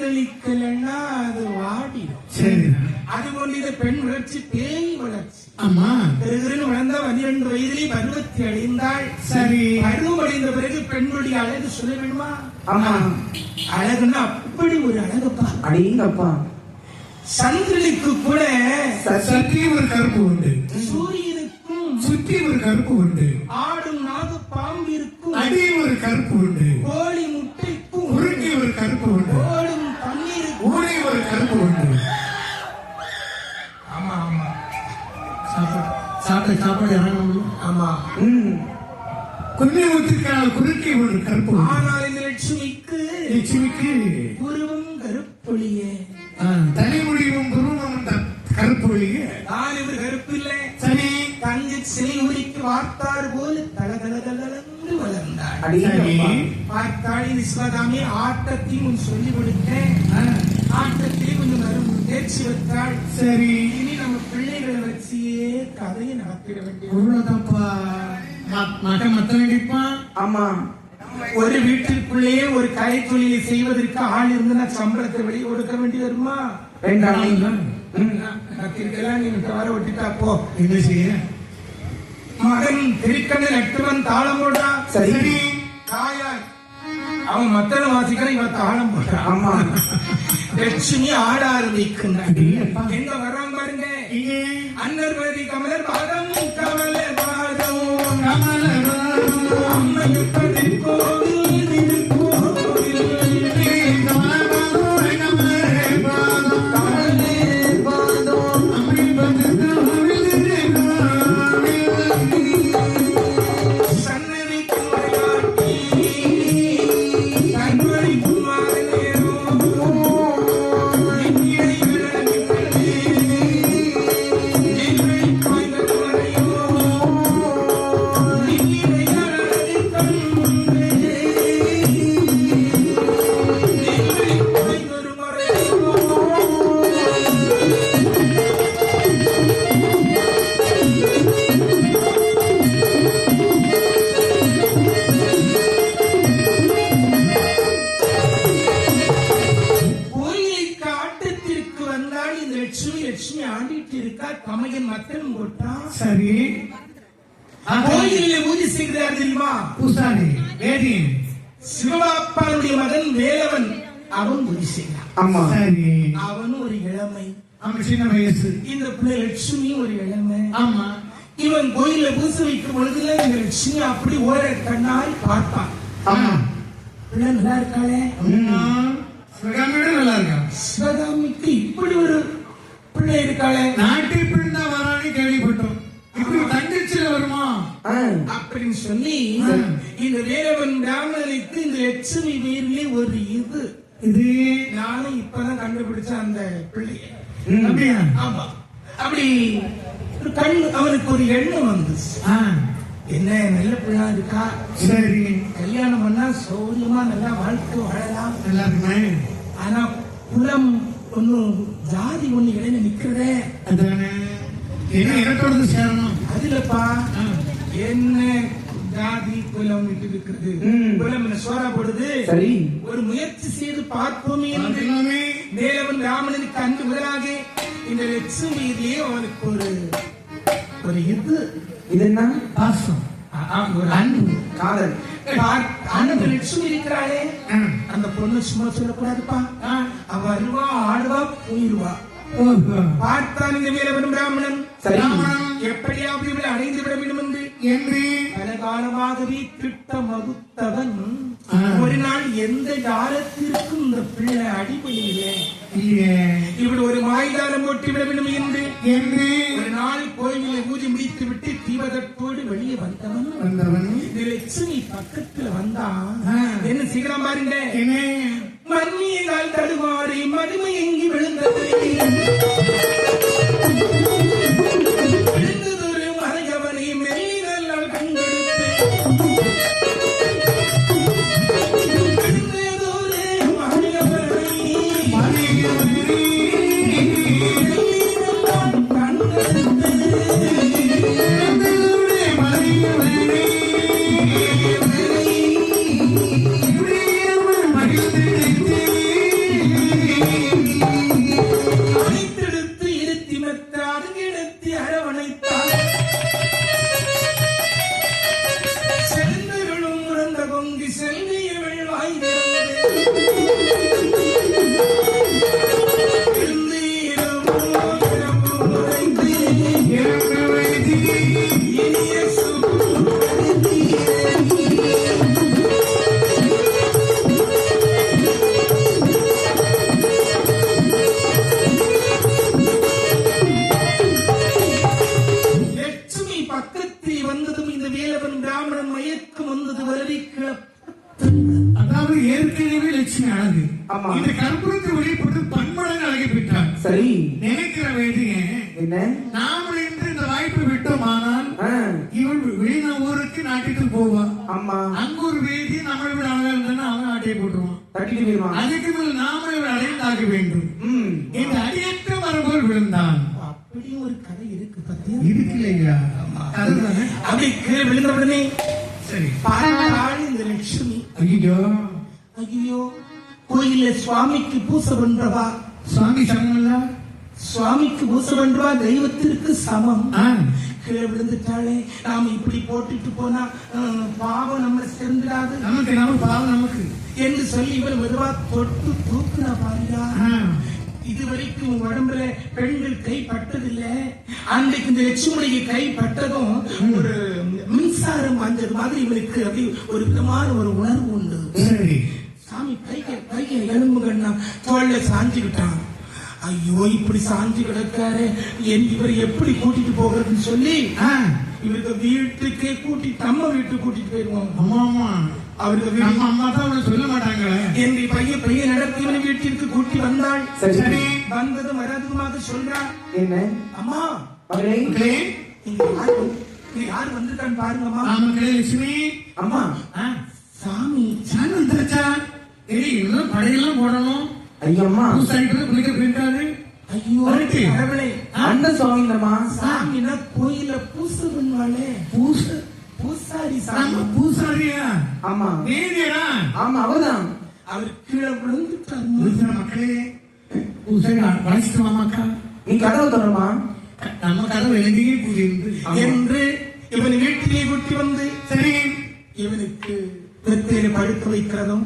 தண்ணீர் தெளிக்கலன்னா அது வாடிடும். சரிதான் அது போல இது பெண் வளர்ச்சி பேய் வளர்ச்சி ஆமா. பெருகிருந்து வளர்ந்த பன்னிரண்டு வயதிலே பருவத்தை அடைந்தாள். சரி. பருவம் அடைந்த பிறகு பெண்ணுடைய அழகு சொல்ல வேண்டுமா ஆமா. அழகுன்னா அப்படி ஒரு அழகுப்பா. அடேங்கப்பா. சந்திரனுக்கு கூட சற்றி ஒரு கருப்பு உண்டு. சூரியனுக்கும் சுற்றி ஒரு கருப்பு உண்டு. ஆடும் குன்னை ஊத்திருக்கான குறுக்கி ஒரு கருப்பு ஆனால் இந்த லட்சுமிக்கு லட்சுமிக்கு உருவம் கருப்பொழியே. தலைமுடிவும் குருவம் த- கருப்பு ஒளிய நான் இவர் கருப்பு இல்லை சரி. தங்கை சிலை உரிக்கு வார்த்தார் போல சரி. அடேங்கப்பா பார்த்தாள் விஸ்வதாமி ஆட்டத்தையும் கொஞ்சம் சொல்லிக் கொடுத்தேன். ஆட்டத்திலே கொஞ்சம் வரும் தேர்ச்சி வைத்தாள் சரி. இனி பிள்ளைகளை வச்சியே கதையை நடத்திட அவ்வளவுதான்ப்பா ம- மகன் மத்த வேண்டிப்பான் ஆமா. ஒரு வீட்டிற்குள்ளேயே ஒரு கலை தொழிலை செய்வதற்கு ஆள் இருந்துன்னா சம்பளத்தை வெளியே கொடுக்க வேண்டி வருமா? கத்திரிக்கலாம் நீங்க வர விட்டுட்டா போ. என்ன செய்ய? மகன் திருக்கண்ண நட்டுவன் தாளம் போடுறான் சரி. தாயார். அவன் மத்தள வாசிக்கிறான் இவன் தாளம் போடுறான் ஆமா. லட்சுமி ஆட ஆரம்பிக்கின்றான் பாருங்க இங்கே அன்னர் பதி கமலர் பாதம். இருக்கா தமையன் மத்தன் போட்டான் சரி. கோயிலில் பூஜை செய்கிறார் தெரியுமா? பூசாரி வேதி. சிவபாப்பானுடைய மகன் வேலவன் அவன் பூஜை செய்கிறான். ஆமா. சரி. ஒரு இளமை. அவன் சின்ன வயசு. இந்த பிள்ளை லட்சுமியும் ஒரு இளமை. ஆமா. இவன் கோயில்ல பூசை வைக்கும் பொழுதுல இந்த லட்சுமி அப்படி ஓர கண்ணால் பார்ப்பான். ஆமா. பிள்ளை நல்லா இருக்காளே? சிவகாமியோட நல்லா இருக்கா சிவகாமிக்கு இப்படி ஒரு பிள்ளை இருக்காளே. நாட்டை பிறந்தா வரான்னு கேள்விப்பட்டோம். இப்படி தங்கச்சியில வருமா? அப்படின்னு சொல்லி. இந்த வேலவன் பிராமணனுக்கு இந்த லட்சுமி பேர்லயே ஒரு இது. இது? நானும் இப்பதான் கண்டுபிடிச்ச அந்த பிள்ளைய. ஆமா. அப்படி ஒரு கண் அவனுக்கு ஒரு எண்ணம் வந்துச்சு. என்ன நல்ல பிள்ளை இருக்கா? சரி. கல்யாணம் பண்ணா சௌரியமா நல்லா வாழ்க்கை வாழலாம். நல்லா இருக்குமே ஆனா குலம் ஒன்னும் ஜாதி ஒண்ணு இடையில நிக்கிறதே. அதானே? என்ன எனக்கோடது சேரணும். அதுலப்பா ஆ. என்ன ஜாதி குலம் இது இருக்கிறது. குலம் என்ன சோறா போடுது? சரி. ஒரு முயற்சி செய்து பார்ப்போமே என்று மேலவன் ராமனுக்கு அன்று முதலாக இந்த லட்சுமி இதுலயே அவனுக்கு ஒரு ஒரு இது. இது என்ன? பாசம். அன்பு காதல். அந்த லட்சுமி இருக்கிறாளே. அந்த பொண்ணு சும்மா சொல்லக்கூடாதுப்பா. அவ வருவா ஆடுவா போயிருவா. ஓஹோ. பார்த்தான் இந்த மேலவன் பிராமணன். சரி. ராமணன் எப்படியாவது இவளை அடைந்து விட வேண்டும் என்று? என்று? பல காலமாகவே திட்டம் வகுத்தவன். ஒரு நாள் எந்த காலத்திற்கும் இந்த பிள்ளை அடிப்படையிலே இவள் ஒரு மாய்தானம் போட்டு விட வேண்டும் என்று. என்று? ஒரு நாள் கோயிலை பூஜை முடித்து விட்டு தீபதத்தோடு வெளியே வந்தவன். வந்தவன். லட்சுமி பக்கத்துல வந்தா. என்ன சீக்கிரம் பாருங்க. மண்ணியதால் தடுமாறி மதுமை எங்கி விழுந்தது. லட்சுமி அழகு ஆமா. இந்த கற்பூரத்தை வெளிப்பட்டு பன்மடங்கு அழகி பெற்றார் சரி. நினைக்கிற வேதியன் என்ன? நாம இன்று இந்த வாய்ப்பை விட்டோமானால் இவள் வெளியின ஊருக்கு நாட்டுக்கு போவா. ஆமா. அங்க ஒரு வேதி நம்மளை விட அழகா இருந்தா அவன் நாட்டை போட்டுருவான். தட்டிட்டு போயிருவான் அதுக்கு மேல் அடைந்தாக வேண்டும். இந்த அடியற்ற விழுந்தான். அப்படியும் ஒரு கதை இருக்கு பத்தியா? இருக்குல்லையா அதுதானே அப்படி கீழே விழுந்த உடனே சரி. இந்த லட்சுமி. ஐயோ. ஐயோ கோயில்ல சுவாமிக்கு பூசை பண்றவா? சுவாமி சமம்ல சுவாமிக்கு பூசை பண்றவா? தெய்வத்திற்கு சமம். கீழே விழுந்துட்டாளே நாம இப்படி போட்டுட்டு போனா பாவம் நம்ம சேர்ந்துடாது. நமக்கு நம்ம பாவம் நமக்கு. என்று சொல்லி இவன் மெதுவா தொட்டு தூக்குனா பாருயா ஆ. இதுவரைக்கும் உடம்புல பெண்கள் கை பட்டதில்ல. அன்றைக்கு இந்த லட்சுமணிக்கு கை பட்டதும் ஒரு மின்சாரம் வந்தது மாதிரி இவனுக்கு அப்படி ஒரு விதமான ஒரு உணர்வு உண்டு. சாமி கைக கைக எலும்பு கண்ணா தோல்ல சாஞ்சுக்கிட்டான் ஐயோ இப்படி சாஞ்சு கிடக்காரு என் இவர் எப்படி கூட்டிட்டு போகிறதுன்னு சொல்லி இவருக்கு வீட்டுக்கே கூட்டி நம்ம வீட்டுக்கு கூட்டிட்டு போயிருவோம். ஆமா ஆமா அவருக்கு நம்ம அம்மா தான் சொல்ல மாட்டாங்களே. என்னுடைய பையன் பையன் நடத்தி இவனை வீட்டிற்கு கூட்டி வந்தாள். சரி. வந்ததும் வராததுமாக சொல்றான். என்ன? அம்மா. மகளே. இங்க யாரு? இங்க யாரு வந்திருக்கான்னு பாருங்கம்மா. லட்சுமி. அம்மா. இன்னும் படையெல்லாம் போடணும். ஐயோ அம்மா பூசாரிட்டு குளிக்க போயிருக்காரு. ஐயோ. கடவுளே. அந்த சுவாமி இல்லம்மா சாமினா கோயில பூசை பண்ணுவாளே பூச? பூசாரி சாமி. பூசாரியா? ஆமா. நேரியடா ஆமா அவர்தான். அவர் கீழே விழுந்துட்டாரு. பூசா மக்களே. பூசாரி வளர்ச்சிட்டு வாமாக்கா நீ கதவு தரமா நம்ம கதை விளங்கியே கூடியிருந்து என்று இவன் வீட்டிலே கூட்டி வந்து சரி. இவனுக்கு திருத்தையில படுக்க வைக்கிறதும்.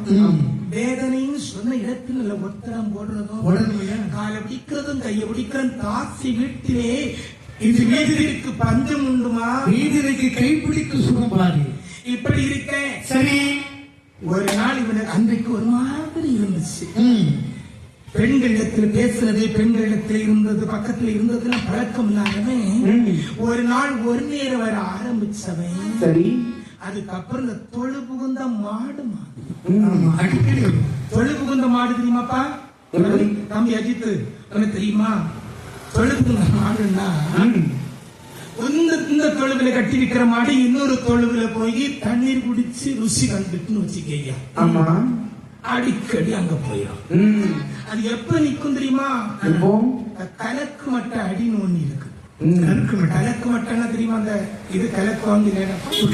வேதனைன்னு சொன்ன இடத்தில் ஒத்தரம் போடுறதும் போடணுமில்ல? காலை பிடிக்கிறதும் கையை பிடிக்கிறதும் தாசி வீட்டிலே வீட்டிலே- வீட்டிற்கு பஞ்சம் உண்டுமா? வீதிரைக்கு கைப்பிடிக்கு சுகம் பாரு. இப்படி இருக்க சரி. ஒரு நாள் இவனுக்கு அன்றைக்கு ஒரு மாதிரி இருந்துச்சு. பெண்களிடத்தில் பேசுறது பெண்களிடத்தில் இருந்தது பக்கத்துல இருந்ததுலாம் பழக்கம் இல்லாதவன். ஒரு நாள் ஒரு நேரம் வர ஆரம்பிச்சவன். சரி. அதுக்கப்புறம் இந்த தொழு புகுந்த மாடு அடிக்கடி. தொழு புகுந்த மாடு தெரியுமாப்பா? தம்பி அஜித் உனக்கு தெரியுமா? தொழு புகுந்த மாடுன்னா. இந்த தொழுவில கட்டி இருக்கிற மாடு இன்னொரு தொழுவில போய் தண்ணீர் குடிச்சு ருசி கண்டுட்டுன்னு வச்சுக்கையா ஆமா. அடிக்கடி அங்க போயிடும். அது எப்ப நிக்கும் தெரியுமா? கலக்கு மட்ட அடின்னு ஒண்ணு இருக்கு. ம். கருக்கு மாட்டேன் கலக்கு மட்டம்னா தெரியுமா அந்த இது கலக்கு வாங்கி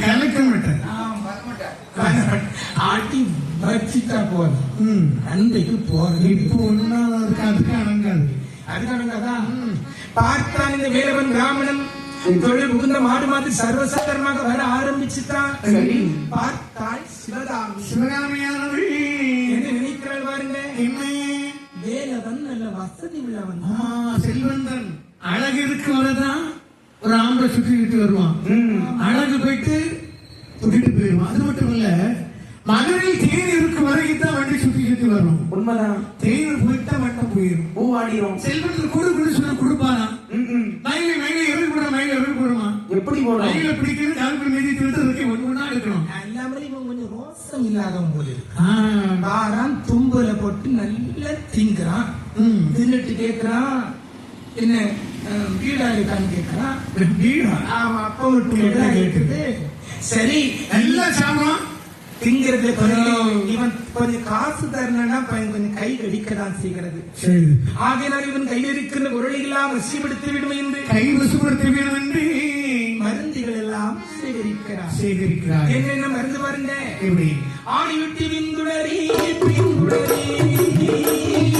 கலக்க மாட்டேன் ஆட்டி வச்சிட்டா போதும். அன்றைக்கு போறது இப்போ ஒன்னும் அதுக்கு அதுக்கு அடங்காது. அதுக்கானதான் பார்த்தான் இந்த வேலவன் பிராமணன் தொழில் புகுந்த மாடு மாதிரி சர்வசாதாரணமாக வர ஆரம்பிச்சுட்டான். பார்த்தாள் சிவகாமி. சிவகாமியானவள். என்ன நினைக்கிறாள் பாருங்க? என்ன? வேலவன் நல்ல வசதி உள்ளவன். செல்வந்தன். அழகு இருக்கு வரதான் ஒரு ஆம்பளை சுத்திக்கிட்டு வருவான். அழகு போயிட்டு சுத்திட்டு போயிடுவான். அது மட்டும் இல்ல மகரில் தேன் இருக்கு வரைக்கும் தான் வண்டி சுத்தி சுத்தி வரும். உண்மைதான். தேன் போயிட்டா வட்டம் போயிடும். பூ ஆடிரும் செல்வந்தர் கொடு கொடு சொன்னா கொடுப்பானா. மயில மயில எருக்கு போடுற மயில எருக்கு போடுமா எப்படி போடும் மயில பிடிக்கிறது கால்குள் மீதி திருத்தறதுக்கு ஒன்று ஒன்றா இருக்கணும் எல்லாமே கொஞ்சம் ரோசம் இல்லாதவன் போல இருக்கு. சரி எல்லாம் சாப்பிடும் திங்கிறது இவன் கொஞ்சம் காசு தரணும்னா பையன் கொஞ்சம் கை கடிக்கதான் செய்கிறது. ஆகையினால் இவன் கையில் இருக்கின்ற பொருளையெல்லாம் வசிப்படுத்தி விடும் என்று. கை வசுப்படுத்த வேணும் என்று. மருந்துகள் எல்லாம் சேகரிக்கிறார். சேகரிக்கிறார். என்னென்ன மருந்து பாருங்க? எப்படி? ஆடி விட்டு விந்துடரி பிந்துடரி